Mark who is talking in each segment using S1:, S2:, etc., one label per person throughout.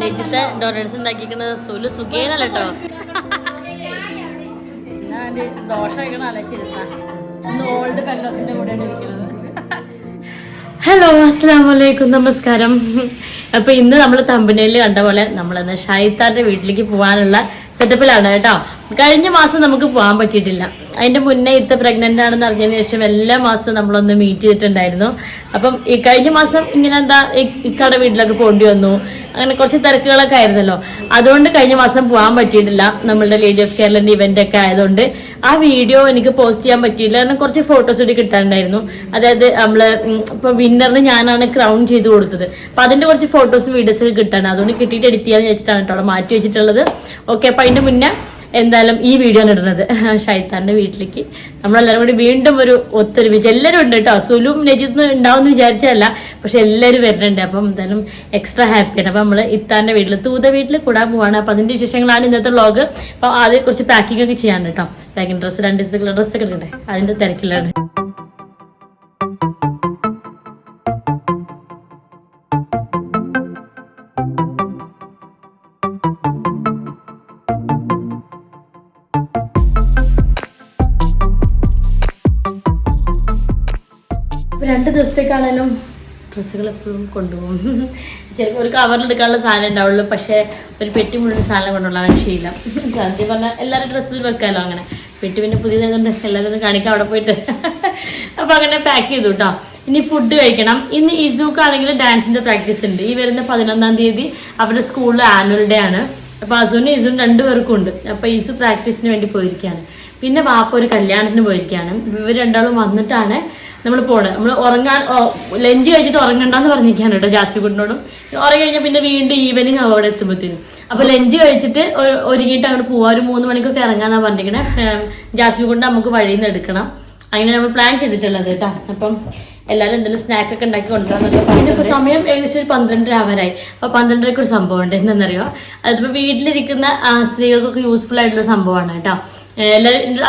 S1: നെജിത്തെ doughnuts ഉണ്ടാക്കിക്കുന്നത് Sulu സുഖേനല്ല കേട്ടോ ഞാൻ ദോഷം കഴിക്കണം അലച്ചിരുന്ന ഇന്ന് ഓൾഡ് ഫെലോസിന്റെ കൂടെയാണ് ഇരിക്കുന്നത്. ഹലോ അസ്സാം വലൈക്കും നമസ്കാരം. അപ്പൊ ഇന്ന് നമ്മൾ തമ്പനയിൽ കണ്ട പോലെ നമ്മളെന്ന് ഷൈത്താന്റെ വീട്ടിലേക്ക് പോകാനുള്ള സെറ്റപ്പിലാണ് കേട്ടോ. കഴിഞ്ഞ മാസം നമുക്ക് പോകാൻ പറ്റിയിട്ടില്ല. അതിന്റെ മുന്നേ ഇത്ത പ്രഗ്നന്റ് ആണെന്ന് അറിഞ്ഞതിന് ശേഷം എല്ലാ മാസവും നമ്മളൊന്ന് മീറ്റ് ചെയ്തിട്ടുണ്ടായിരുന്നു. അപ്പം ഈ കഴിഞ്ഞ മാസം ഇങ്ങനെ എന്താ ഇക്കാടെ വീട്ടിലൊക്കെ പോണ്ടി വന്നു. അങ്ങനെ കുറച്ച് തിരക്കുകളൊക്കെ ആയിരുന്നല്ലോ. അതുകൊണ്ട് കഴിഞ്ഞ മാസം പോകാൻ പറ്റിയിട്ടില്ല. നമ്മളുടെ ലേഡി ഓഫ് കേരളന്റെ ഇവന്റ് ഒക്കെ ആയതുകൊണ്ട് ആ വീഡിയോ എനിക്ക് പോസ്റ്റ് ചെയ്യാൻ പറ്റിയില്ല. കാരണം കുറച്ച് ഫോട്ടോസ് കൂടി കിട്ടാനുണ്ടായിരുന്നു. അതായത് നമ്മൾ ഇപ്പൊ വിന്നറിന് ഞാനാണ് ക്രൗൺ ചെയ്ത് കൊടുത്തത്. അപ്പൊ അതിന്റെ കുറച്ച് ഫോട്ടോസ് വീഡിയോസ് ഒക്കെ കിട്ടാണ്. അതുകൊണ്ട് കിട്ടിയിട്ട് എഡിറ്റ് ചെയ്യാന്ന് വെച്ചിട്ടാണ് കേട്ടോ മാറ്റി വെച്ചിട്ടുള്ളത്. ഓക്കെ അപ്പൊ അതിന്റെ മുന്നേ എന്തായാലും ഈ വീഡിയോ ഇടുന്നത്. ഷൈത്താന്റെ വീട്ടിലേക്ക്. നമ്മളെല്ലാവരും കൂടി വീണ്ടും ഒരു ഒത്തൊരുമിച്ച് എല്ലാവരും ഉണ്ട് കേട്ടോ. സുലും നജിത്ത് ഉണ്ടാവും വിചാരിച്ചതല്ല. പക്ഷെ എല്ലാവരും വരുന്നുണ്ട്. അപ്പം എന്തായാലും എക്സ്ട്രാ ഹാപ്പിയാണ് അപ്പൊ നമ്മൾ ഇത്താന്റെ വീട്ടിൽ തൂത വീട്ടിൽ കൂടാൻ പോവാണ്. അപ്പൊ അതിന്റെ വിശേഷങ്ങളാണ് ഇന്നത്തെ വ്ളോഗ് അപ്പൊ ആദ്യം കുറച്ച് പാക്കിംഗ് ഒക്കെ ചെയ്യാൻ കേട്ടോ. പാക്കിംഗ് ഡ്രസ്സ് രണ്ട് ദിവസത്തേക്കുള്ള ഡ്രസ്സൊക്കെ എടുക്കട്ടെ? അതിന്റെ തിരക്കിലാണ്. രണ്ട് ദിവസത്തേക്കാണേലും ഡ്രസ്സുകൾ എപ്പോഴും കൊണ്ടുപോകും. ചിലപ്പോൾ ഒരു കവറിൽ എടുക്കാനുള്ള സാധനം ഉണ്ടാവുള്ളൂ. പക്ഷേ ഒരു പെട്ടി മുഴുവൻ സാധനം കൊണ്ടുള്ള ശീലം. സത്യം പറഞ്ഞാൽ എല്ലാവരും ഡ്രസ്സിൽ വെക്കാമല്ലോ അങ്ങനെ. പെട്ടി പിന്നെ പുതിയതായതുകൊണ്ട് എല്ലാവരും ഒന്ന് കാണിക്കാം അവിടെ പോയിട്ട്. അപ്പോൾ അങ്ങനെ പാക്ക് ചെയ്തു കേട്ടോ ഇനി ഫുഡ് കഴിക്കണം. ഇന്ന് ഇസൂക്കാണെങ്കിൽ ഡാൻസിന്റെ പ്രാക്ടീസ് ഉണ്ട്. ഈ വരുന്ന പതിനൊന്നാം തീയതി അവരുടെ സ്കൂളിൽ ആനുവൽ ഡേ ആണ്. അപ്പോൾ അസുവിനും ഇസും രണ്ടുപേർക്കും ഉണ്ട്. അപ്പോൾ ഇസു പ്രാക്ടീസിന് വേണ്ടി പോയിരിക്കുകയാണ് പിന്നെ വാപ്പ ഒരു കല്യാണത്തിന് പോയിരിക്കുകയാണ് ഇവർ രണ്ടാളും വന്നിട്ടാണ് നമ്മൾ പോണ്. നമ്മൾ ഉറങ്ങാൻ ലഞ്ച് കഴിച്ചിട്ട് ഉറങ്ങണ്ടെന്ന് പറഞ്ഞിരിക്കാണ് കേട്ടോ ജാസ്തിക്കുട്ടിനോടും ഉറങ്ങി കഴിഞ്ഞാൽ പിന്നെ വീണ്ടും ഈവനിങ് അവിടെ എത്തുമ്പോഴത്തേനും അപ്പൊ ലഞ്ച് കഴിച്ചിട്ട് ഒരു- ഒരുങ്ങിയിട്ട് അങ്ങോട്ട് പോവാ. ഒരു മൂന്ന് മണിക്കൊക്കെ ഇറങ്ങാന്നാ പറഞ്ഞിരിക്കണേ. ജാസ്മി കൊണ്ട് നമുക്ക് വഴിയിൽ നിന്ന് എടുക്കണം. അങ്ങനെ നമ്മൾ പ്ലാൻ ചെയ്തിട്ടുള്ളത് കേട്ടോ. അപ്പം എല്ലാവരും എന്തെങ്കിലും സ്നാക്ക് ഒക്കെ ഉണ്ടാക്കി കൊണ്ടുവരാന്നൊക്കെ പിന്നെ ഇപ്പൊ സമയം ഏകദേശം ഒരു പന്ത്രണ്ടര ആവാനായി അപ്പൊ പന്ത്രണ്ടരക്ക് ഒരു സംഭവം ഉണ്ട്. എന്താണെന്നറിയോ അതിപ്പോ വീട്ടിലിരിക്കുന്ന സ്ത്രീകൾക്കൊക്കെ യൂസ്ഫുൾ ആയിട്ടുള്ള സംഭവമാണ് കേട്ടോ.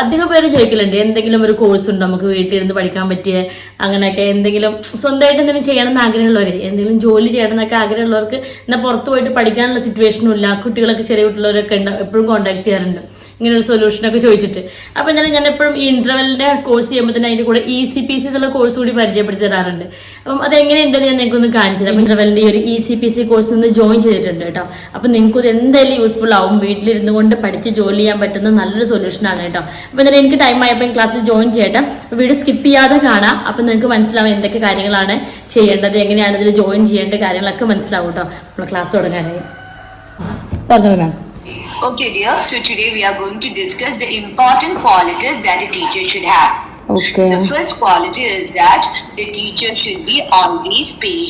S1: അധികം പേരും ചോദിക്കലുണ്ട്. എന്തെങ്കിലും ഒരു കോഴ്സ് ഉണ്ടോ? നമുക്ക് വീട്ടിലിരുന്ന് പഠിക്കാൻ പറ്റിയ അങ്ങനെയൊക്കെ എന്തെങ്കിലും സ്വന്തമായിട്ട് എന്തെങ്കിലും ചെയ്യണം എന്ന് ആഗ്രഹമുള്ളവർ എന്തെങ്കിലും ജോലി ചെയ്യണം എന്നൊക്കെ ആഗ്രഹമുള്ളവർക്ക് എന്നാൽ പുറത്ത് പോയിട്ട് പഠിക്കാനുള്ള സിറ്റുവേഷനും ഇല്ല. കുട്ടികളൊക്കെ ചെറിയ കുട്ടികളൊക്കെ എപ്പോഴും കോൺടാക്ട് ചെയ്യാറുണ്ട്. ഇങ്ങനെ ഒരു സൊല്യൂഷൻ ഒക്കെ ചോദിച്ചിട്ട്. അപ്പൊ എന്നാലും ഞാൻ എപ്പോഴും ഇന്റർവെലിന്റെ കോഴ്സ് ചെയ്യുമ്പോൾ തന്നെ അതിന്റെ കൂടെ ഇ സി പി സി എന്നുള്ള കോഴ്സ് കൂടി പരിചയപ്പെടുത്തി തരാറുണ്ട്. അപ്പം അത് എങ്ങനെയുണ്ടെന്ന് ഞാൻ നിങ്ങൾക്കൊന്ന് കാണിച്ചു തരാം. ഇന്റർവെലിന്റെ ഈ ഒരു E C P C course ഒന്ന് ജോയിൻ ചെയ്തിട്ടുണ്ട് കേട്ടോ. അപ്പൊ നിങ്ങൾക്ക് ഇത് എന്തായാലും യൂസ്ഫുൾ ആവും. വീട്ടിലിരുന്നു കൊണ്ട് പഠിച്ച് ജോലി ചെയ്യാൻ പറ്റുന്ന നല്ലൊരു സൊല്യൂഷൻ ആണ് കേട്ടോ. അപ്പൊ എന്നാലും എനിക്ക് ടൈം ആയപ്പോൾ ക്ലാസ്സിൽ ജോയിൻ ചെയ്യട്ടെ. വീഡിയോ സ്കിപ്പ് ചെയ്യാതെ കാണാം. അപ്പൊ നിങ്ങൾക്ക് മനസ്സിലാവും എന്തൊക്കെ കാര്യങ്ങളാണ് ചെയ്യേണ്ടത് എങ്ങനെയാണ് ഇതിൽ ജോയിൻ ചെയ്യേണ്ട കാര്യങ്ങളൊക്കെ മനസ്സിലാവും കേട്ടോ. നമ്മൾ ക്ലാസ് തുടങ്ങാനായി. പറഞ്ഞു ma'am
S2: Okay, dear. So today we are going to discuss the important qualities that a teacher should have.
S1: Okay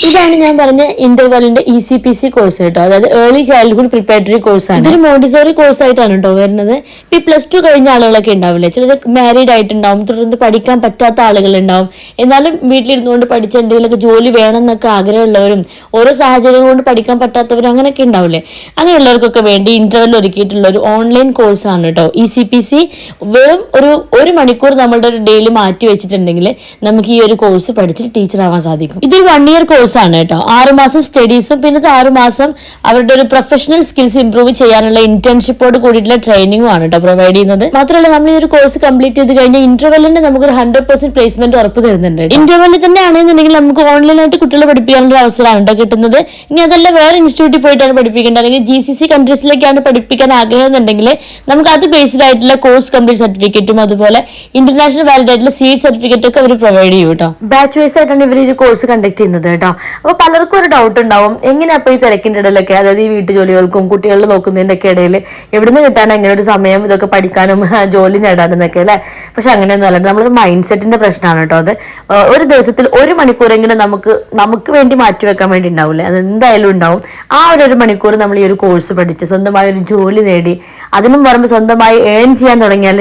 S1: ഇതാണ് ഞാൻ പറഞ്ഞ ഇന്റർവെലിന്റെ E C P C course കേട്ടോ. അതായത് ഏർലി ചൈൽഡ്ഹുഡ് പ്രിപ്പറേറ്ററി കോഴ്സ് ആണ്. ഇതൊരു മോണ്ടിസോറി കോഴ്സ് ആയിട്ടാണ് കേട്ടോ വരുന്നത്. ഈ പ്ലസ് ടു കഴിഞ്ഞ ആളുകളൊക്കെ ഉണ്ടാവില്ലേ? ചിലർ മാരീഡ് ആയിട്ടുണ്ടാവും. തുടർന്ന് പഠിക്കാൻ പറ്റാത്ത ആളുകൾ ഉണ്ടാവും. എന്നാലും വീട്ടിലിരുന്നുകൊണ്ട് പഠിച്ച എന്തെങ്കിലുമൊക്കെ ജോലി വേണം എന്നൊക്കെ ആഗ്രഹമുള്ളവരും ഓരോ സാഹചര്യം കൊണ്ട് പഠിക്കാൻ പറ്റാത്തവരും അങ്ങനെയൊക്കെ ഉണ്ടാവില്ലേ? അങ്ങനെയുള്ളവർക്കൊക്കെ വേണ്ടി ഇന്റർവെൽ ഒരുക്കിയിട്ടുള്ള ഒരു ഓൺലൈൻ കോഴ്സാണ് കേട്ടോ. ഇ സി പി സി വെറും ഒരു ഒരു മണിക്കൂർ നമ്മളുടെ ഒരു ഡെയിലി മാറ്റി വെച്ചിട്ടുണ്ടെങ്കിൽ നമുക്ക് ഈ ഒരു കോഴ്സ് പഠിച്ചിട്ട് ടീച്ചർ ആവാൻ സാധിക്കും. ഇതൊരു വൺ ഇയർ കോഴ്സ് കോഴ്സാണ് കേട്ടോ. ആറുമാസം സ്റ്റഡീസും പിന്നെ ആറുമാസം അവരുടെ ഒരു പ്രൊഫഷണൽ സ്കിൽസ് ഇംപ്രൂവ് ചെയ്യാനുള്ള ഇന്റേൺഷിപ്പോട് കൂടിയിട്ടുള്ള ട്രെയിനിങ്ങും ആണ് കേട്ടോ പ്രൊവൈഡ് ചെയ്യുന്നത്. മാത്രമല്ല നമ്മൾ ഈ ഒരു കോഴ്സ് കംപ്ലീറ്റ് ചെയ്ത് കഴിഞ്ഞാൽ ഇന്റർവെല്ലിന് നമുക്ക് ഒരു ഹൺഡ്രഡ് പെർസെന്റ് പ്ലേസ്മെന്റ് ഉറപ്പ് തരുന്നുണ്ട് ഇന്റർവെല്ലിൽ തന്നെ ആണെന്നുണ്ടെങ്കിൽ നമുക്ക് ഓൺലൈനായിട്ട് കുട്ടികളെ പഠിപ്പിക്കാനുള്ള അവസരമാണ് കേട്ടോ കിട്ടുന്നത്. ഇനി അതല്ല വേറെ ഇൻസ്റ്റിറ്റ്യൂട്ടിൽ പോയിട്ടാണ് പഠിപ്പിക്കേണ്ടത്. അല്ലെങ്കിൽ ജി സി സി കൺട്രീസിലേക്കാണ് പഠിപ്പിക്കാൻ ആഗ്രഹം എന്നുണ്ടെങ്കിൽ നമുക്ക് അത് ബേസ്ഡ് ആയിട്ടുള്ള കോഴ്സ് കംപ്ലീറ്റ് സർട്ടിഫിക്കറ്റും അതുപോലെ ഇന്റർനാഷണൽ വാലിഡ് ആയിട്ടുള്ള സീറ്റ് സർട്ടിഫിക്കറ്റ് ഒക്കെ അവർ പ്രൊവൈഡ് ചെയ്യും കേട്ടോ ബാച്ച് വൈസ് ആയിട്ടാണ് ഇവർ ഈ കോഴ്സ് കണ്ടക്ട് ചെയ്യുന്നത് കേട്ടോ അപ്പോൾ പലർക്കും ഒരു ഡൗട്ട് ഉണ്ടാവും. എങ്ങനെയാ അപ്പോൾ ഈ തിരക്കിന്റെ ഇടയിലൊക്കെ? അതായത് ഈ വീട്ടു ജോലികൾക്കും കുട്ടികളെ നോക്കുന്നതിന്റെ ഒക്കെ ഇടയിൽ എവിടുന്ന് കിട്ടാൻ എങ്ങനെ ഒരു സമയം ഇതൊക്കെ പഠിക്കാനും ജോലി നേടാനും എന്നൊക്കെ അല്ലേ? പക്ഷെ അങ്ങനെയൊന്നും അല്ല. നമ്മളൊരു മൈൻഡ് സെറ്റിന്റെ പ്രശ്നമാണ് കേട്ടോ അത്. ഒരു ദിവസത്തിൽ ഒരു മണിക്കൂറെങ്കിലും നമുക്ക് നമുക്ക് വേണ്ടി മാറ്റി വെക്കാൻ വേണ്ടി ഉണ്ടാവില്ലേ അത് എന്തായാലും ഉണ്ടാവും. ആ ഒരു ഒരു മണിക്കൂർ നമ്മൾ ഈ ഒരു കോഴ്സ് പഠിച്ച് സ്വന്തമായ ഒരു ജോലി നേടി അതിനും പറയുമ്പോൾ സ്വന്തമായി ഏൺ ചെയ്യാൻ തുടങ്ങിയാൽ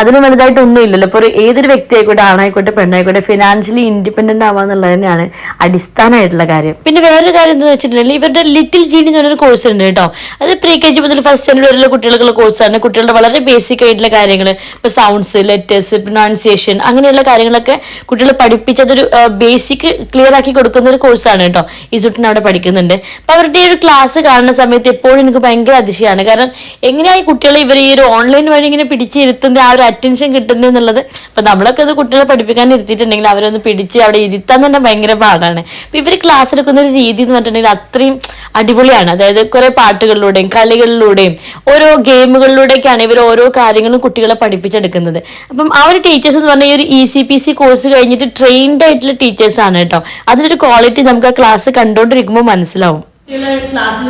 S1: അതിന് വലുതായിട്ട് ഒന്നും ഇല്ലല്ലോ. ഇപ്പോൾ ഏതൊരു വ്യക്തി ആയിക്കോട്ടെ ആണായിക്കോട്ടെ പെണ്ണായിക്കോട്ടെ ഫിനാൻഷ്യലി ഇൻഡിപെൻഡന്റ് ആവുക എന്നുള്ളത് തന്നെയാണ് അടിസ്ഥാനമായിട്ടുള്ള കാര്യം. പിന്നെ വേറൊരു കാര്യം എന്താണെന്ന് വെച്ചിട്ടുണ്ടെങ്കിൽ ഇവരുടെ ലിറ്റിൽ ജീനി എന്ന് പറഞ്ഞൊരു കോഴ്സ് ഉണ്ട് കേട്ടോ. അത് പ്രീ കെ ജി മുതൽ ഫസ്റ്റ് സ്റ്റാൻഡേർഡ് വരെയുള്ള കുട്ടികൾക്കുള്ള കോഴ്സാണ് കുട്ടികളുടെ വളരെ ബേസിക് ആയിട്ടുള്ള കാര്യങ്ങൾ ഇപ്പോൾ സൗണ്ട്സ് ലെറ്റേഴ്സ് പ്രൊനൗൺസിയേഷൻ അങ്ങനെയുള്ള കാര്യങ്ങളൊക്കെ കുട്ടികളെ പഠിപ്പിച്ചതൊരു ബേസിക് ക്ലിയർ ആക്കി കൊടുക്കുന്ന ഒരു കോഴ്സാണ് കേട്ടോ. ഈ സുട്ടിന് അവിടെ പഠിക്കുന്നുണ്ട്. അപ്പോൾ അവരുടെ ഈ ഒരു ക്ലാസ് കാണുന്ന സമയത്ത് എപ്പോഴും എനിക്ക് ഭയങ്കര അതിശയമാണ്. കാരണം എങ്ങനെയായി കുട്ടികളെ ഇവർ ഈ ഒരു ഓൺലൈൻ വഴി ഇങ്ങനെ പിടിച്ചിരുത്തുന്ന ആ ഒരു അറ്റൻഷൻ കിട്ടുന്നത് എന്നുള്ളത്. അപ്പൊ നമ്മളൊക്കെ അത് കുട്ടികളെ പഠിപ്പിക്കാൻ ഇരുത്തിയിട്ടുണ്ടെങ്കിൽ അവരൊന്ന് പിടിച്ച് അവിടെ ഇരുത്താൻ തന്നെ ഭയങ്കര പാടാണ്. അപ്പൊ ഇവർ ക്ലാസ് എടുക്കുന്ന ഒരു രീതി എന്ന് പറഞ്ഞിട്ടുണ്ടെങ്കിൽ അത്രയും അടിപൊളിയാണ്. അതായത് കുറേ പാട്ടുകളിലൂടെയും കളികളിലൂടെയും ഓരോ ഗെയിമുകളിലൂടെയൊക്കെയാണ് ഇവർ ഓരോ കാര്യങ്ങളും കുട്ടികളെ പഠിപ്പിച്ചെടുക്കുന്നത്. അപ്പം ആ ഒരു ടീച്ചേഴ്സ് എന്ന് പറഞ്ഞാൽ ഈ ഒരു E C P C course കഴിഞ്ഞിട്ട് ട്രെയിൻഡ് ആയിട്ടുള്ള ടീച്ചേഴ്സ് ആണ് കേട്ടോ. അതിനൊരു ക്വാളിറ്റി നമുക്ക് ആ ക്ലാസ് കണ്ടുകൊണ്ടിരിക്കുമ്പോൾ മനസ്സിലാവും. കുട്ടികളെ ക്ലാസ്സിൽ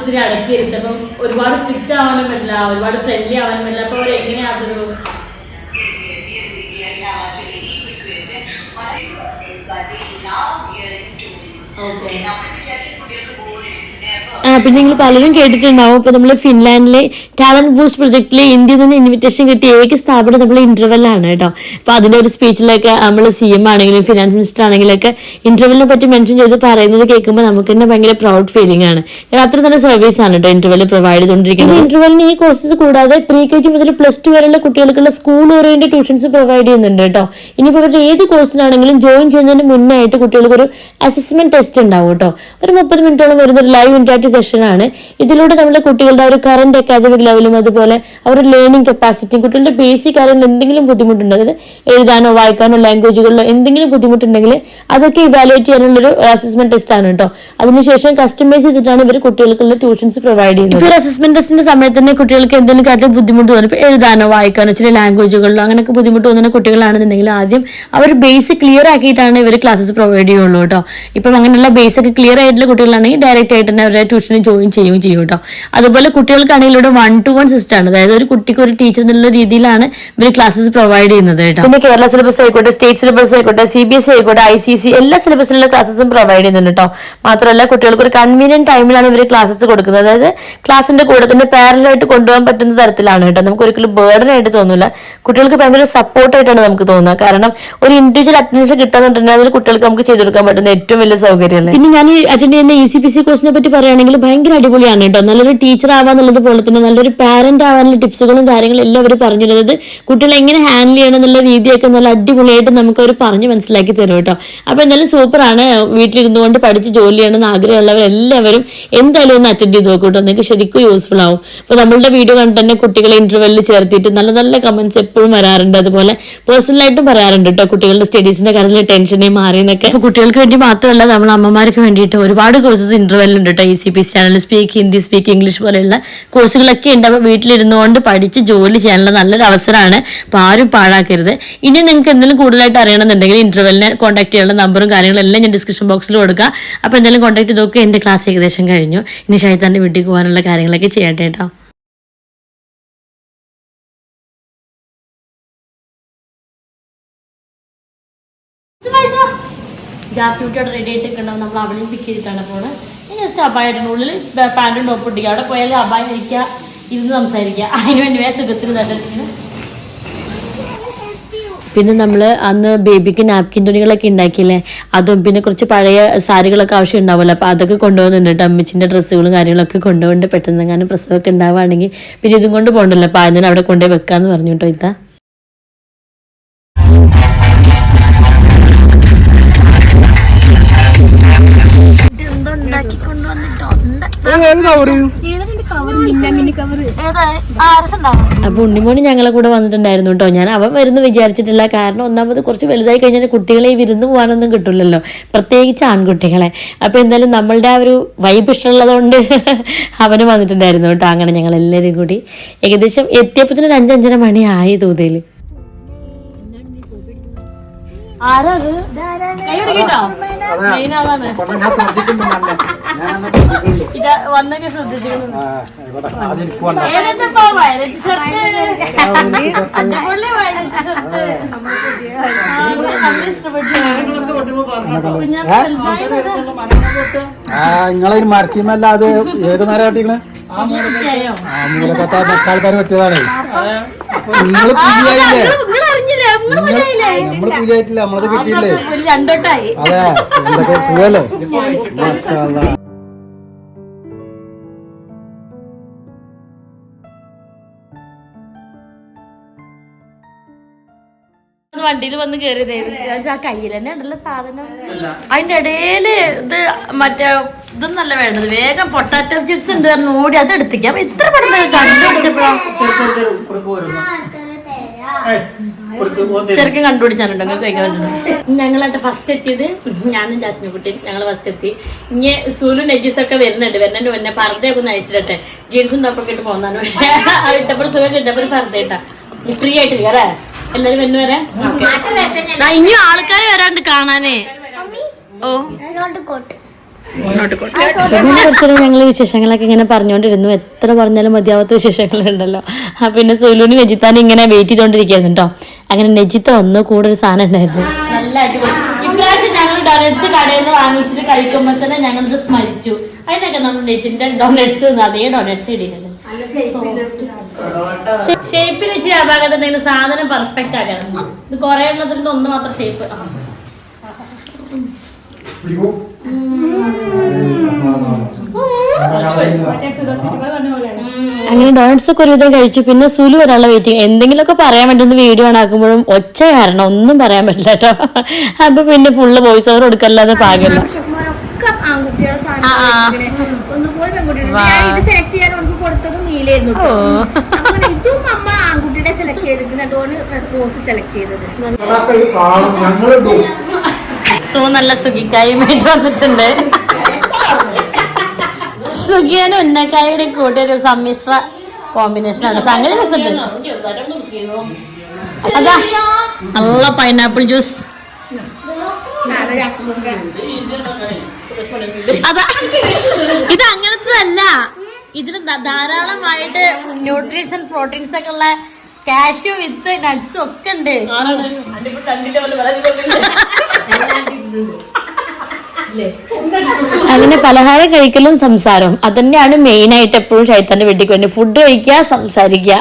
S1: ഒരുപാട് സ്ട്രിക്റ്റ് ആവാനും പറ്റില്ല ഒരുപാട് ഫ്രണ്ട്ലി ആവാനും പറ്റില്ല അപ്പൊ അവർ എങ്ങനെയാ അതൊരു OK，പിന്നെ നിങ്ങൾ പലരും കേട്ടിട്ടുണ്ടാവും. ഇപ്പൊ നമ്മൾ ഫിൻലാൻഡിലെ ടാലന്റ് ബൂസ്റ്റ് പ്രൊജക്റ്റിലെ ഇന്ത്യയിൽ നിന്ന് ഇൻവിറ്റേഷൻ കിട്ടിയ ഏക സ്ഥാപനം നമ്മൾ ഇന്റർവെല്ലാണ് കേട്ടോ. അപ്പൊ അതിന്റെ ഒരു സ്പീച്ചിലൊക്കെ നമ്മൾ സി എം ആണെങ്കിലും ഫിനാൻസ് മിനിസ്റ്റർ ആണെങ്കിലും ഒക്കെ ഇന്റർവെല്ലിനെ പറ്റി മെൻഷൻ ചെയ്ത് പറയുന്നത് കേൾക്കുമ്പോൾ നമുക്ക് തന്നെ ഭയങ്കര പ്രൗഡ് ഫീലിംഗ് ആണ്. അത്ര തന്നെ സർവീസ് ആണ് കേട്ടോ ഇന്റർവെൽ പ്രൊവൈഡ് ചെയ്തുകൊണ്ടിരിക്കുന്നത് ഇന്റർവെല്ലിന് ഈ കോഴ്സസ് കൂടാതെ പ്രീ കെ ജി മുതൽ പ്ലസ് ടു വരെയുള്ള കുട്ടികൾക്കുള്ള സ്കൂൾ ഓറിയന്റ് ട്യൂഷൻസ് പ്രൊവൈഡ് ചെയ്യുന്നുണ്ട് കേട്ടോ. ഇനിയിപ്പോൾ അവരുടെ ഏത് കോഴ്സിനാണെങ്കിലും ജോയിൻ ചെയ്യുന്നതിന് മുന്നേ ആയിട്ട് കുട്ടികൾക്ക് ഒരു അസസ്മെന്റ് ടെസ്റ്റ് ഉണ്ടാവും കേട്ടോ. ഒരു മുപ്പത് മിനിറ്റോളം വരുന്ന ഒരു ലൈവ് ഇന്ററാക്റ്റീവ് സെഷൻ ആണ്. ഇതിലൂടെ നമ്മുടെ കുട്ടികളുടെ ഒരു കറണ്ട് അക്കാദമിക് ലെവലും അതുപോലെ അവരുടെ ലേണിംഗ് കപ്പാസിറ്റിയും കുട്ടികളുടെ ബേസിക് കാര്യങ്ങളിൽ എന്തെങ്കിലും ബുദ്ധിമുട്ടുണ്ട്? അതായത് എഴുതാനോ വായിക്കാനോ ലാംഗ്വേജുകളിലോ എന്തെങ്കിലും ബുദ്ധിമുട്ടുണ്ടെങ്കിൽ അതൊക്കെ ഇവാലുവേറ്റ് ചെയ്യാനുള്ള ഒരു അസസ്മെന്റ് ടെസ്റ്റ് ആണ് കേട്ടോ അതിനുശേഷം കസ്റ്റമൈസ് ചെയ്തിട്ടാണ് ഇവർ കുട്ടികൾക്കുള്ള ട്യൂഷൻസ് പ്രൊവൈഡ് ചെയ്യുന്നത്. ഇപ്പോൾ അസസ്മെന്റ് ടെസ്റ്റിന്റെ സമയത്ത് തന്നെ കുട്ടികൾക്ക് എന്തെങ്കിലും കാര്യത്തിൽ ബുദ്ധിമുട്ട് തോന്നും ഇപ്പോൾ എഴുതാനോ വായിക്കാനോ ചില ലാംഗ്വേജുകളിലോ അങ്ങനെയൊക്കെ ബുദ്ധിമുട്ട് തോന്നുന്ന കുട്ടികളാണെന്നുണ്ടെങ്കിൽ ആദ്യം അവർ ബേസിക് ക്ലിയർ ആക്കിയിട്ടാണ് ഇവർ ക്ലാസ്സസ് പ്രൊവൈഡ് ചെയ്യുള്ളൂ കേട്ടോ ഇപ്പം അങ്ങനെയുള്ള ബേസിക് ക്ലിയർ ആയിട്ടുള്ള കുട്ടികളാണെങ്കിൽ ഡയറക്റ്റ് ആയിട്ട് തന്നെ അവരുടെ ട്യൂഷന് ജോയിൻ ചെയ്യുകയും ചെയ്യും കേട്ടോ അതുപോലെ കുട്ടികൾക്കാണെങ്കിൽ ഇവിടെ വൺ ടു വൺ സിസ്റ്റം ആണ്. അതായത് ഒരു കുട്ടിക്ക് ഒരു ടീച്ചർ എന്നുള്ള രീതിയിലാണ് ഇവർ ക്ലാസ്സസ് പ്രൊവൈഡ് ചെയ്യുന്നത് കേട്ടോ പിന്നെ കേരള സിലബസ് ആയിക്കോട്ടെ സ്റ്റേറ്റ് സിലബസ് ആയിക്കോട്ടെ സി ബി എസ് ആയിക്കോട്ടെ ഐ സി സി എല്ലാ സിലബസിലുള്ള ക്ലാസ്സസും പ്രൊവൈഡ് ചെയ്യുന്നുണ്ട് കേട്ടോ മാത്രമല്ല കുട്ടികൾക്ക് ഒരു കൺവീനിയന്റ് ടൈമിലാണ് ഇവർ ക്ലാസ്സസ് കൊടുക്കുന്നത്. അതായത് ക്ലാസ്സിന്റെ കൂടെ തന്നെ പാരലായിട്ട് കൊണ്ടുപോകാൻ പറ്റുന്ന തരത്തിലാണ് കേട്ടോ നമുക്ക് ഒരിക്കലും ബേർഡൻ ആയിട്ട് തോന്നില്ല കുട്ടികൾക്ക് ഭയങ്കര സപ്പോർട്ടായിട്ടാണ് നമുക്ക് തോന്നുന്നത് കാരണം ഒരു ഇൻഡിവിജ്വൽ അറ്റൻഷൻ കിട്ടാന്നുണ്ടെങ്കിൽ അതിൽ കുട്ടികൾക്ക് നമുക്ക് ചെയ്തു കൊടുക്കാൻ പറ്റുന്ന ഏറ്റവും വലിയ സൗകര്യമല്ലേ പിന്നെ ഞാൻ അറ്റൻഡ് ചെയ്യുന്ന ഇ സി പി സി കോഴ്സിനെ പറ്റി പറയുകയാണെങ്കിൽ ഭയങ്കര അടിപൊളിയാണ് കേട്ടോ. നല്ലൊരു ടീച്ചർ ആവാന്നുള്ളത് പോലെ തന്നെ നല്ലൊരു പാരന്റ് ആവാനുള്ള ടിപ്സുകളും കാര്യങ്ങളും എല്ലാം അവർ പറഞ്ഞു തരുന്നത് കുട്ടികളെ എങ്ങനെ ഹാൻഡിൽ ചെയ്യണം എന്നുള്ള രീതിയൊക്കെ നല്ല അടിപൊളിയായിട്ട് നമുക്ക് അവർ പറഞ്ഞ് മനസ്സിലാക്കി തരും കേട്ടോ. അപ്പൊ എന്തായാലും സൂപ്പറാണ് വീട്ടിലിരുന്നു കൊണ്ട് പഠിച്ച് ജോലി ചെയ്യണമെന്ന് ആഗ്രഹമുള്ളവരെല്ലാവരും എന്തായാലും ഒന്ന് അറ്റൻഡ് ചെയ്ത് നോക്കൂ നിങ്ങൾക്ക് ശരിക്കും യൂസ്ഫുൾ ആവും. അപ്പൊ നമ്മളുടെ വീഡിയോ കണ്ട് തന്നെ കുട്ടികളെ ഇന്റർവെല്ലിൽ ചേർത്തിട്ട് നല്ല നല്ല കമന്റ്സ് എപ്പോഴും വരാറുണ്ട്. അതുപോലെ പേഴ്സണലായിട്ടും പറയാറുണ്ട് കേട്ടോ കുട്ടികളുടെ സ്റ്റഡീസിന്റെ കാര്യത്തിൽ ടെൻഷനെ മാറി എന്നൊക്കെ കുട്ടികൾക്ക് വേണ്ടി മാത്രമല്ല നമ്മൾ അമ്മമാർക്ക് വേണ്ടിയിട്ട് ഒരുപാട് കോഴ്സസ് ഇന്റർവെല്ലുണ്ട് കേട്ടോ. E C P channel speak Hindi speak English പോലെയുള്ള കോഴ്സുകളൊക്കെ ഉണ്ട്. അപ്പോൾ വീട്ടിലിരുന്നുകൊണ്ട് പഠിച്ച് ജോലി ചെയ്യാനുള്ള നല്ലൊരു അവസരമാണ്. അപ്പോൾ ആരും പാഴാക്കരുത്. ഇനി നിങ്ങൾക്ക് എന്തെങ്കിലും കൂടുതലായിട്ട് അറിയണമെന്നുണ്ടെങ്കിൽ ഇന്റർവെല്ലിനെ കോൺടാക്ട് ചെയ്യാനുള്ള നമ്പറും കാര്യങ്ങളും എല്ലാം ഞാൻ ഡിസ്ക്രിപ്ഷൻ ബോക്സിൽ കൊടുക്കുക അപ്പോൾ എന്തെങ്കിലും കോൺടാക്ട് ചെയ്തൊക്കെ എന്റെ ക്ലാസ് ഏകദേശം കഴിഞ്ഞു. ഇനി ഷൈത്താന്റെ വീട്ടിൽ പോകാനുള്ള കാര്യങ്ങളൊക്കെ ചെയ്യട്ടെ കേട്ടോ. ജാസ്മിറ്റോടെ റെഡി ആയിട്ട് നിൽക്കണ്ടാവും നമ്മൾ അവളെയും പിക്ക് ചെയ്തിട്ടാണ് പോണത് ജസ്റ്റ് ഉള്ളിൽ പാന്റും ടോപ്പ് ഇട്ടിക്കുക അവിടെ പോയാൽ അബായ കഴിക്കുക ഇരുന്ന് സംസാരിക്കുക. അതിന് വേണ്ടി വേ സുഖത്തിന് തന്നെ പിന്നെ നമ്മൾ അന്ന് ബേബിക്ക് നാപ്കിൻ തുണികളൊക്കെ ഉണ്ടാക്കിയില്ലേ? അതും പിന്നെ കുറച്ച് പഴയ സാരികളൊക്കെ ആവശ്യം ഉണ്ടാവുമല്ലോ. അപ്പോൾ അതൊക്കെ കൊണ്ടുപോകുന്നുണ്ട് അമ്മച്ചിന്റെ ഡ്രസ്സുകളും കാര്യങ്ങളൊക്കെ കൊണ്ടുപോകുന്നുണ്ട്. പെട്ടെന്ന് എങ്ങാനും പ്രസവമൊക്കെ ഉണ്ടാവുകയാണെങ്കിൽ പിന്നെ ഇതും കൊണ്ട് പോകണ്ടല്ലോ. അപ്പോൾ അതിനെ അവിടെ കൊണ്ടുപോയി വെക്കാമെന്ന് പറഞ്ഞു കേട്ടോ ഇത്താ. അപ്പൊ ഉണ്ണിമോണി ഞങ്ങളെ കൂടെ വന്നിട്ടുണ്ടായിരുന്നു കേട്ടോ. ഞാൻ അവൻ വരുന്നു വിചാരിച്ചിട്ടില്ല. കാരണം ഒന്നാമത് കുറച്ച് വലുതായി കഴിഞ്ഞാൽ കുട്ടികളെ ഈ വിരുന്ന് പോകാനൊന്നും കിട്ടില്ലല്ലോ പ്രത്യേകിച്ച് ആൺകുട്ടികളെ. അപ്പൊ എന്തായാലും നമ്മളുടെ ആ ഒരു വൈബ് ഇഷ്ടമുള്ളതുകൊണ്ട് അവന് വന്നിട്ടുണ്ടായിരുന്നു കേട്ടോ. അങ്ങനെ ഞങ്ങൾ എല്ലാവരും കൂടി ഏകദേശം എത്തിയപ്പോൾ ഒരു അഞ്ചഞ്ചര മണി ആയി
S3: തോതിൽ.
S1: ഇത് വന്നൊക്കെ ശ്രദ്ധിച്ചിരുന്നു
S3: ആ ഇവിടെ ആദ്യം എനിക്ക് വേണ്ട
S1: ഏതെന്താ വയലറ്റ് ഷർട്ട് അടിപൊളി വയലറ്റ് ഷർട്ട് ആ, നല്ല ഇഷ്ടപ്പെട്ടു. ഞാൻ വലുതായി വരാം.
S3: ആ നിങ്ങളെ മരത്തിമല്ല അത് ഏത് മരം കാട്ടിക്കണ്?
S1: ശരിയായോ?
S3: ആ മൂലക്കത്ത മക്കാൾക്കാർ പറ്റിയതാണ് നിങ്ങൾ പുതിയായില്ലേ
S1: നിങ്ങൾ
S3: നമ്മൾ വിചാരിച്ചില്ല നമ്മളത് കിട്ടിയില്ലേ അതെ എന്തൊക്കെ സുഖല്ലേ മാഷാ അല്ലാ.
S1: വണ്ടിയിൽ വന്ന് കയറിയതായിരുന്നു ആ കയ്യിൽ തന്നെ ഉണ്ടല്ലോ സാധനം അതിന്റെ ഇടയിൽ ഇത് മറ്റേ ഇതൊന്നല്ല വേണ്ടത് വേഗം പൊട്ടാറ്റോ ചിപ്സ് ഉണ്ട് പറഞ്ഞു ഓടി അത് എടുത്തിക്കാം ഇത്ര പെട്ടെന്ന് കണ്ടുപിടിച്ചപ്പോ ചെറുക്കൻ കഴിക്കാൻ ഞങ്ങളായിട്ട് ഫസ്റ്റ് എത്തിയത്. ഞാനും ജാസ്മിൻ കുട്ടി ഞങ്ങൾ ഫസ്റ്റ് എത്തി. ഇനി സുലു നെജീസ് ഒക്കെ വരുന്നുണ്ട്. വരുന്നുണ്ട് മുന്നേ പർദ്ദയൊക്കെ ഒന്ന് അയച്ചിട്ടെ ജീൻസും ടോപ്പൊക്കെ ഇട്ട് പോകുന്നതാണ് പക്ഷേ ഇട്ടപ്പോൾ സുഖം കിട്ടപ്പോൾ പർദ്ദ ഇട്ടാ. ഫ്രീ ആയിട്ട് കയറേ എല്ലാരും വന്നു വരാം. ഇനിയും ആൾക്കാരെ വരാണ്ട് കാണാനേ. ഓ. കുറച്ചു ഞങ്ങൾ വിശേഷങ്ങളൊക്കെ ഇങ്ങനെ പറഞ്ഞുകൊണ്ടിരുന്നു. എത്ര പറഞ്ഞാലും മതിയാവാത്ത വിശേഷങ്ങളുണ്ടല്ലോ. ആ പിന്നെ സുലുവിന് നജിത്താൻ ഇങ്ങനെ വെയിറ്റ് ചെയ്തോണ്ടിരിക്കുന്നു കേട്ടോ അങ്ങനെ നജിത്ത വന്നു കൂടെ ഒരു സാധനം ഉണ്ടായിരുന്നു. നല്ല അടിപൊളി. ഇപ്രാവശ്യം ഞങ്ങൾ ഡൊണറ്റ്സ് കടയിൽ നിന്ന് വാങ്ങിച്ചിട്ട് കഴിക്കുമ്പോൾ തന്നെ ഞങ്ങൾ ഇത് സ്മരിച്ചു. അതിനൊക്കെ നമ്മൾ നെജിന്റെ ഡൊണറ്റ്സ് അതേ ഡൊണറ്റ്സ് ഇടിയിട്ടുണ്ട് ഷേപ്പിൽ വെച്ച് ആഭാഗത്തുണ്ടെങ്കിൽ സാധനം പെർഫെക്റ്റ് ആക്കണം ഇത് കുറെ എണ്ണത്തിന്റെ ഒന്ന് മാത്രം ഷേപ്പ് അങ്ങനെ ഡോണറ്റ്സ് ഒക്കെ ഒരുവിധം കഴിച്ചു. പിന്നെ സുലു ഒരാളെ വെയിറ്റിംഗ് എന്തെങ്കിലുമൊക്കെ പറയാൻ പറ്റുന്ന വീഡിയോ ആണ് ആക്കുമ്പോഴും ഒച്ച കാരണം ഒന്നും പറയാൻ പറ്റില്ല കേട്ടോ അപ്പൊ പിന്നെ ഫുള്ള് വോയിസ് ഓവർ കൊടുക്കല്ലാതെ പാകില്ല
S4: ഒക്കെ
S1: സോ നല്ല സുഖിക്കായുമായിട്ട് വന്നിട്ടുണ്ട്. സുഖിയനും ഉന്നക്കായുടെ കൂടെ ഒരു സമ്മിശ്ര കോമ്പിനേഷൻ ആണ്. സംഗതി രസമുണ്ട്. അതാ നല്ല പൈനാപ്പിൾ ജ്യൂസ് അതാ ഇത് അങ്ങനത്തതല്ല. ഇതിൽ ധ- ധാരാളമായിട്ട് ന്യൂട്രീഷൻ പ്രോട്ടീൻസ് ഒക്കെ ഉള്ള കാഷ്യൂ വിത്ത് നട്ട്സും ഒക്കെ ഉണ്ട്. അങ്ങനെ പലഹാരം കഴിക്കലും സംസാരം അതന്നെയാണ് മെയിൻ ആയിട്ട് എപ്പോഴും ഷൈത്താന്റെ വീട്ടിൽ വേണ്ടി ഫുഡ് കഴിക്കുക സംസാരിക്കുക.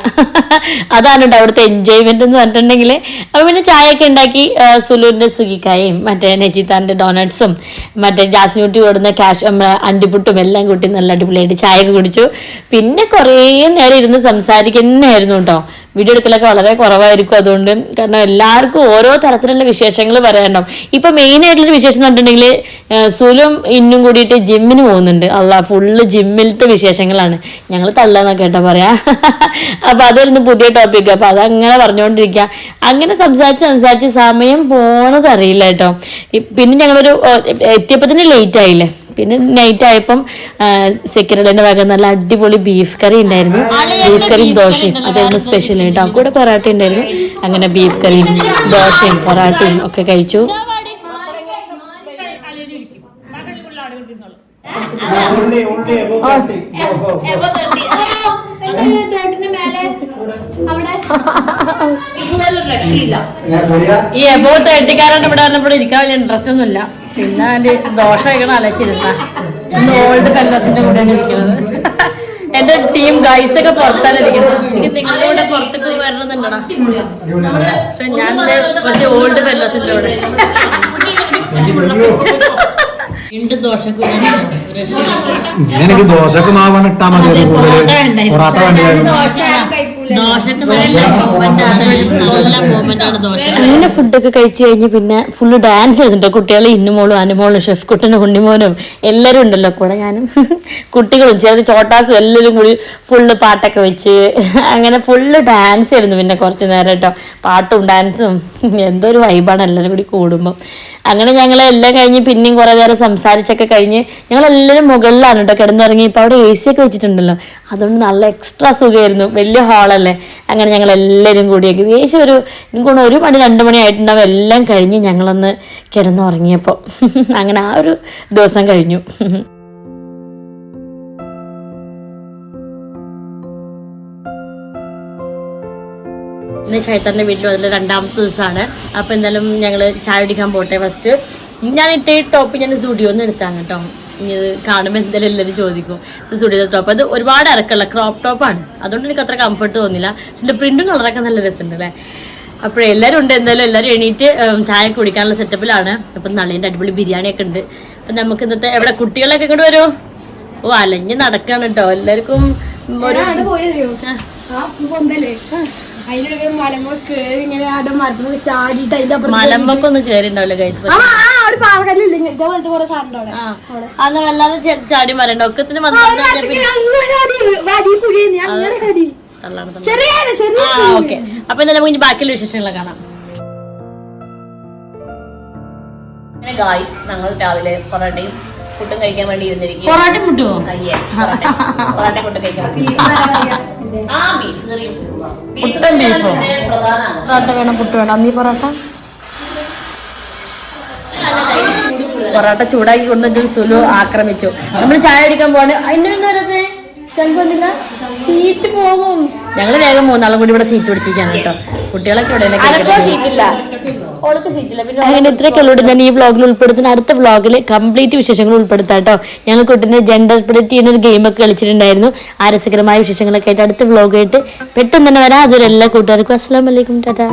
S1: അതാണ് കേട്ടോ അവിടുത്തെ എൻജോയ്മെന്റ് എന്ന് പറഞ്ഞിട്ടുണ്ടെങ്കിൽ. അപ്പൊ പിന്നെ ചായ ഒക്കെ ഉണ്ടാക്കി സുലൂരിന്റെ സുഖിക്കായും മറ്റേ നെജിത്താന്റെ ഡോണട്ട്സും മറ്റേ ജാസ്മിൻകുട്ടി കൊടുന്ന ക്യാഷ് നമ്മുടെ അണ്ടിപ്പുട്ടും എല്ലാം കൂട്ടി നല്ല അടിപൊളിയായിട്ട് ചായ ഒക്കെ കുടിച്ചു. പിന്നെ കുറേ നേരം ഇരുന്ന് സംസാരിക്കുന്നതായിരുന്നു കേട്ടോ വീഡിയോ എടുക്കലൊക്കെ വളരെ കുറവായിരിക്കും അതുകൊണ്ട്. കാരണം എല്ലാവർക്കും ഓരോ തരത്തിലുള്ള വിശേഷങ്ങൾ പറയാനുണ്ടാവും. ഇപ്പൊ മെയിൻ ആയിട്ടുള്ള വിശേഷം എന്ന് പറഞ്ഞിട്ടുണ്ടെങ്കിൽ സുലും ഇന്നും കൂടിയിട്ട് ജിമ്മിന് പോകുന്നുണ്ട്. അല്ല ഫുള്ള് ജിമ്മിലത്തെ വിശേഷങ്ങളാണ്. ഞങ്ങൾ തള്ളാന്നൊക്കെ കേട്ടോ പറയാ. അപ്പൊ അതായിരുന്നു പുതിയ ടോപ്പിക് അപ്പൊ അതങ്ങനെ പറഞ്ഞുകൊണ്ടിരിക്കുക അങ്ങനെ സംസാരിച്ച് സംസാരിച്ച് സമയം പോണതറിയില്ല കേട്ടോ. പിന്നെ ഞങ്ങളൊരു എത്തിയപ്പോൾ എത്തിയപ്പോ തന്നെ ലേറ്റ് ആയില്ലേ? പിന്നെ നൈറ്റ് ആയപ്പം സെക്രട്ടറിന്റെ ഭാഗം നല്ല അടിപൊളി ബീഫ് കറി ഉണ്ടായിരുന്നു ബീഫ് കറിയും ദോശയും അതായിരുന്നു സ്പെഷ്യൽ കേട്ടോ കൂടെ പൊറാട്ട ഉണ്ടായിരുന്നു അങ്ങനെ ബീഫ് കറിയും ദോശയും പൊറാട്ടയും ഒക്കെ കഴിച്ചു
S4: അവിടെ
S1: ഈ എബോ തേട്ടിക്കാരാണ് ഇവിടെ വന്നപ്പോൾ ഇരിക്കാൻ വലിയ ഇൻട്രസ്റ്റ് ഒന്നുമില്ല. പിന്നെ അതിന്റെ ദോശ കഴിക്കണം അലച്ചിരുന്ന ഓൾഡ് ഫെല്ലസിന്റെ കൂടെയാണ് ഇരിക്കുന്നത്. എന്റെ ടീം ഗൈസ് ഒക്കെ പുറത്താണ് ഇരിക്കുന്നത്. എനിക്ക് നിങ്ങളുടെ കൂടെ പുറത്തേക്ക് വരണമെന്നുണ്ടോ പക്ഷെ ഞാൻ കുറച്ച് ഓൾഡ് ഫെല്ലസിന്റെ കൂടെ.
S3: എനിക്ക് ദോശക്ക് മാവാണ് ഇട്ടാ മതി അത് കൂടുതൽ പൊറാട്ട അങ്ങനെ ഫുഡൊക്കെ കഴിച്ചു കഴിഞ്ഞ് പിന്നെ ഫുള്ള് ഡാൻസ് കളിച്ചിട്ടുണ്ട്. കുട്ടികളെ ഇന്നുമോളും അനുമോളും ഷെഫ് കുട്ടനും ഉണ്ണിമോനും എല്ലാവരും ഉണ്ടല്ലോ കൂടെ ഞാനും. കുട്ടികളും ചെറിയ ചോട്ടാസും എല്ലാവരും കൂടി ഫുള്ള് പാട്ടൊക്കെ വെച്ച്. അങ്ങനെ ഫുള്ള് ഡാൻസ് ആയിരുന്നു പിന്നെ കുറച്ച് നേരം കേട്ടോ. പാട്ടും ഡാൻസും എന്തോ ഒരു വൈബാണ് എല്ലാവരും കൂടി കൂടുമ്പം. അങ്ങനെ ഞങ്ങൾ എല്ലാം കഴിഞ്ഞ് പിന്നെയും കുറേ നേരം സംസാരിച്ചൊക്കെ കഴിഞ്ഞ് ഞങ്ങൾ എല്ലാവരും മുകളിലാണ് കേട്ടോ കിടന്നുറങ്ങി. ഇപ്പോൾ അവിടെ എ സി ഒക്കെ വെച്ചിട്ടുണ്ടല്ലോ. അതുകൊണ്ട് നല്ല എക്സ്ട്രാ സുഖമായിരുന്നു വലിയ ഹാളല്ലേ അങ്ങനെ ഞങ്ങൾ എല്ലാവരും കൂടി ഏകദേശം ഒരു എനിക്ക് ഒരു മണി രണ്ട് മണി ആയിട്ടുണ്ടാവും എല്ലാം കഴിഞ്ഞ് ഞങ്ങളൊന്ന് കിടന്നുറങ്ങിയപ്പോൾ അങ്ങനെ ആ ഒരു ദിവസം കഴിഞ്ഞു. ഇന്ന് ഷൈത്തറിന്റെ വീട്ടിൽ വന്നിട്ട് രണ്ടാമത്തെ ദിവസമാണ്. അപ്പോൾ എന്തായാലും ഞങ്ങൾ ചായ കുടിക്കാൻ പോട്ടെ ഫസ്റ്റ് ഞാൻ ഇട്ട ഈ ടോപ്പ് ഞാൻ സ്റ്റുഡിയോ നിന്ന് എടുത്താണ് കേട്ടോ. ഇനി ഇത് കാണുമ്പോൾ എന്തായാലും എല്ലാവരും ചോദിക്കും. ഇത് സ്റ്റുഡിയോ ടോപ്പ് അത് ഒരുപാട് ഇറക്കമുള്ള ക്രോപ്പ് ടോപ്പാണ് അതുകൊണ്ട് എനിക്ക് അത്ര കംഫർട്ട് തോന്നില്ല. പക്ഷെ പ്രിന്റും കളറൊക്കെ നല്ല രസമുണ്ട് അല്ലേ?
S1: അപ്പോഴേ എല്ലാവരും ഉണ്ട്. എന്തായാലും എല്ലാവരും എണീറ്റ് ചായ കുടിക്കാനുള്ള സെറ്റപ്പിലാണ് അപ്പം നളീന്റെ അടിപൊളി ബിരിയാണിയൊക്കെ ഉണ്ട്. അപ്പം നമുക്ക് ഇന്നത്തെ എവിടെ കുട്ടികളൊക്കെ ഇങ്ങോട്ട് വരുമോ ഓ അലഞ്ഞ് നടക്കാണ് കേട്ടോ. എല്ലാവർക്കും ഒരു
S4: അതിലൊരു മലമ്പോ കേറി ഇങ്ങനെ ചാടിയിട്ട് അതിന്റെ
S1: മലമ്പൊക്കെ ഗൈസ്
S4: ഒരു കുറെ സാധനം
S1: അന്ന് വല്ലാതെ ചാടി മരണ്ട? ഒക്കത്തിന് ഓക്കെ. അപ്പൊ എന്തായാലും നമുക്ക് ബാക്കിയുള്ള വിശേഷങ്ങളെ കാണാം. ഗായ്സ് ഞങ്ങൾ രാവിലെ പൊറോട്ടയും ഫുഡും കഴിക്കാൻ വേണ്ടി ഇരുന്നിരിക്കും
S3: പൊറോട്ട മുട്ടുവോ
S1: പൊറോട്ട ഫുഡ് കഴിക്കാൻ വേണ്ടി. ആ ബീഫ് കറി
S3: പുട്ടും ബീഫോ? പൊറോട്ട വേണം പുട്ട് വേണം. നീ പൊറോട്ട?
S1: പൊറോട്ട ചൂടാക്കി കൊണ്ടുവന്ന് സുലു ആക്രമിച്ചു. നമ്മൾ ചായ അടിക്കാൻ പോവാണ്. അതിന്റെ വരത്തെ ചെലപ്പോ സീറ്റ് പോകും. ഞങ്ങൾ വേഗം മൂന്നാളും കൂടി ഇവിടെ സീറ്റ് പിടിച്ചിരിക്കാണ് കേട്ടോ. കുട്ടികളൊക്കെ ഇവിടെ സീറ്റില്ല
S3: അങ്ങനെ ഇത്രയൊക്കെ ഉള്ളൂ ഞാൻ ഈ വ്ളോഗിൽ ഉൾപ്പെടുത്തുന്ന അടുത്ത വ്ളോഗിൽ കംപ്ലീറ്റ് വിശേഷങ്ങൾ ഉൾപ്പെടുത്താം കേട്ടോ. ഞങ്ങൾ കുട്ടീനെ ജെൻഡർ സ്പ്ലിറ്റ് ചെയ്യുന്ന ഒരു ഗെയിമൊക്കെ കളിച്ചിട്ടുണ്ടായിരുന്നു. ആ രസകരമായ വിശേഷങ്ങളൊക്കെ ആയിട്ട് അടുത്ത വ്ളോഗായിട്ട് പെട്ടെന്ന് തന്നെ വരാം. അതൊരു എല്ലാ കൂട്ടുകാർക്കും അസ്സാം വലൈക്കും ടാറ്റാ.